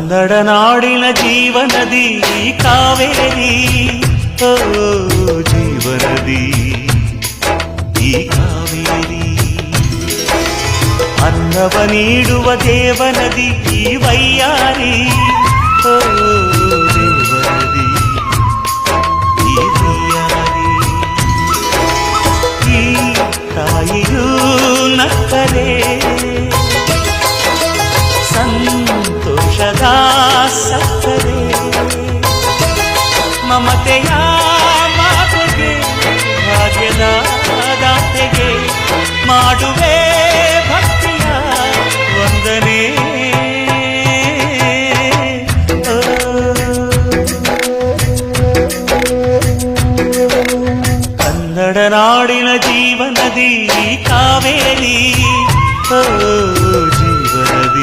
ಕನ್ನಡ ನಾಡಿನ ಜೀವನದಿ ಈ ಕಾವೇರಿ ಓ ಜೀವನದಿ ಈ ಕಾವೇರಿ ಅನ್ನವ ನೀಡುವ ದೇವನದಿ ಈ ವೈಯಾರಿ ಓ ದೇವನದಿ ಈ ವೈಯಾರಿ ಈ ತಾಯಿಯೂ ನಕ್ಕರೆ ಮಮತೆಯ ಮಾತೆಗೆ ಭಾಗ್ಯದ ದಾತೆಗೆ ಮಾಡುವೆ ಭಕ್ತಿಯ ವಂದನೆ. ಕನ್ನಡ ನಾಡಿನ ಜೀವನದಿ ಕಾವೇರಿ. ಓ